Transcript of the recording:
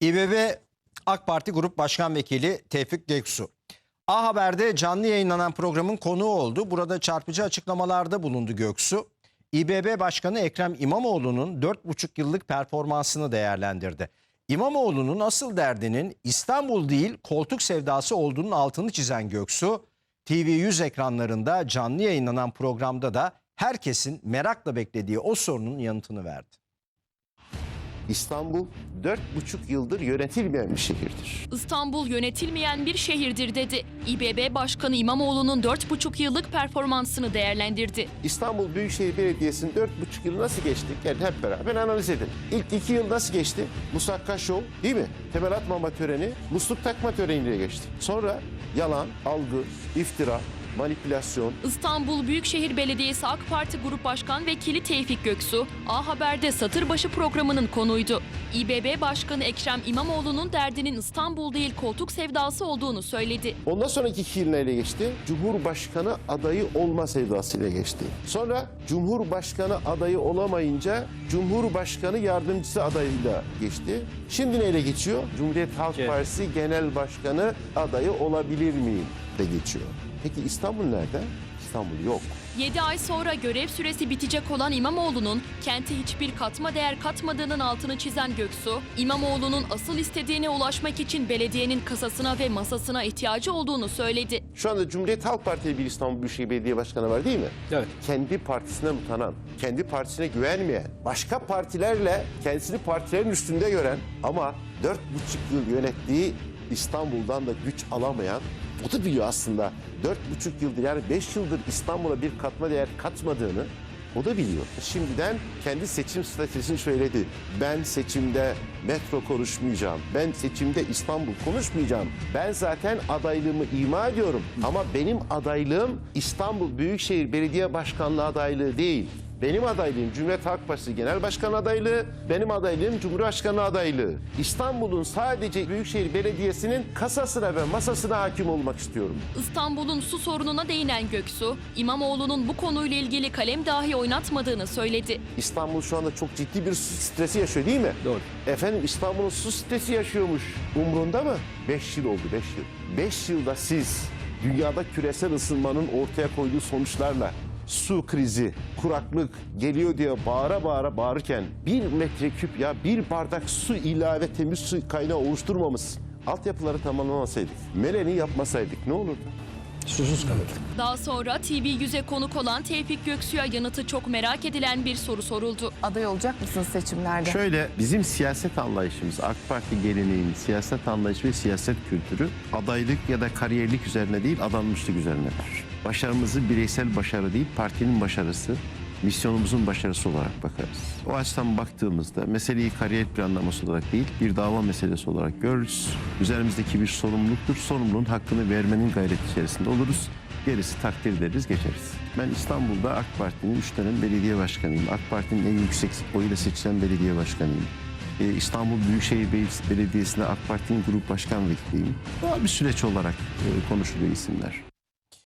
İBB AK Parti Grup Başkan Vekili Tevfik Göksu. A Haber'de canlı yayınlanan programın konuğu oldu. Burada çarpıcı açıklamalarda bulundu Göksu. İBB Başkanı Ekrem İmamoğlu'nun 4,5 yıllık performansını değerlendirdi. İmamoğlu'nun asıl derdinin İstanbul değil koltuk sevdası olduğunun altını çizen Göksu, TV100 ekranlarında canlı yayınlanan programda da herkesin merakla beklediği o sorunun yanıtını verdi. İstanbul dört buçuk yıldır yönetilmeyen bir şehirdir. İstanbul yönetilmeyen bir şehirdir dedi. İBB Başkanı İmamoğlu'nun 4,5 yıllık performansını değerlendirdi. İstanbul Büyükşehir Belediyesi'nin dört buçuk yılı nasıl geçti? Gelin hep beraber analiz edin. İlk iki yıl nasıl geçti? Musakka Show değil mi? Temel atmama töreni, musluk takma töreniyle geçti. Sonra yalan, algı, iftira, manipülasyon, İstanbul Büyükşehir Belediyesi AK Parti Grup Başkan Vekili Tevfik Göksu, A Haber'de Satırbaşı programının konuydu. İBB Başkanı Ekrem İmamoğlu'nun derdinin İstanbul değil koltuk sevdası olduğunu söyledi. Ondan sonraki iki yıl neyle geçti? Cumhurbaşkanı adayı olma sevdasıyla geçti. Sonra Cumhurbaşkanı adayı olamayınca Cumhurbaşkanı yardımcısı adayıyla geçti. Şimdi neyle geçiyor? Cumhuriyet Halk Partisi Genel Başkanı adayı olabilir miyim de geçiyor. Peki İstanbul nerede? İstanbul yok. 7 ay sonra görev süresi bitecek olan İmamoğlu'nun kente hiçbir katma değer katmadığının altını çizen Göksu, İmamoğlu'nun asıl istediğine ulaşmak için belediyenin kasasına ve masasına ihtiyacı olduğunu söyledi. Şu anda Cumhuriyet Halk Partili bir İstanbul Büyükşehir Belediye Başkanı var değil mi? Evet. Kendi partisinden utanan, kendi partisine güvenmeyen, başka partilerle kendisini partilerin üstünde gören ama dört buçuk yıl yönettiği İstanbul'dan da güç alamayan, o da biliyor aslında dört buçuk yıldır yani beş yıldır İstanbul'a bir katma değer katmadığını o da biliyor. Şimdiden kendi seçim stratejisini söyledi. Ben seçimde metro konuşmayacağım. Ben seçimde İstanbul konuşmayacağım. Ben zaten adaylığımı ima ediyorum. Ama benim adaylığım İstanbul Büyükşehir Belediye Başkanlığı adaylığı değil. Benim adaylığım Cumhuriyet Halk Partisi Genel Başkan adaylığı, benim adaylığım Cumhurbaşkanı adaylığı. İstanbul'un sadece Büyükşehir Belediyesi'nin kasasına ve masasına hakim olmak istiyorum. İstanbul'un su sorununa değinen Göksu, İmamoğlu'nun bu konuyla ilgili kalem dahi oynatmadığını söyledi. İstanbul şu anda çok ciddi bir su stresi yaşıyor değil mi? Doğru. Efendim İstanbul'un su stresi yaşıyormuş. Umrunda mı? 5 yıl oldu 5 yıl. 5 yılda siz dünyada küresel ısınmanın ortaya koyduğu sonuçlarla su krizi, kuraklık geliyor diye bağıra bağıra bağırırken bir metreküp ya bir bardak su ilave temiz su kaynağı oluşturmamız altyapıları tamamlamasaydık, meleni yapmasaydık ne olurdu? Susuz kalır. Daha sonra TV100'e konuk olan Tevfik Göksu'ya yanıtı çok merak edilen bir soru soruldu. aday olacak mısınız seçimlerde? Şöyle bizim siyaset anlayışımız, AK Parti geleneğinin siyaset anlayışı ve siyaset kültürü adaylık ya da kariyerlik üzerine değil adanmışlık üzerinedir. Başarımızı bireysel başarı değil partinin başarısı, misyonumuzun başarısı olarak bakarız. O açıdan baktığımızda meseleyi kariyer planlaması olarak değil bir dava meselesi olarak görürüz. Üzerimizdeki bir sorumluluktur. Sorumluluğun hakkını vermenin gayreti içerisinde oluruz. Gerisi takdir ederiz, geçeriz. Ben İstanbul'da AK Parti'nin 3 dönem belediye başkanıyım. AK Parti'nin en yüksek oyla seçilen belediye başkanıyım. Ee, İstanbul Büyükşehir Belediyesi'nde AK Parti'nin grup başkan vekiliyim. Daha bir süreç olarak e, konuşuluyor isimler.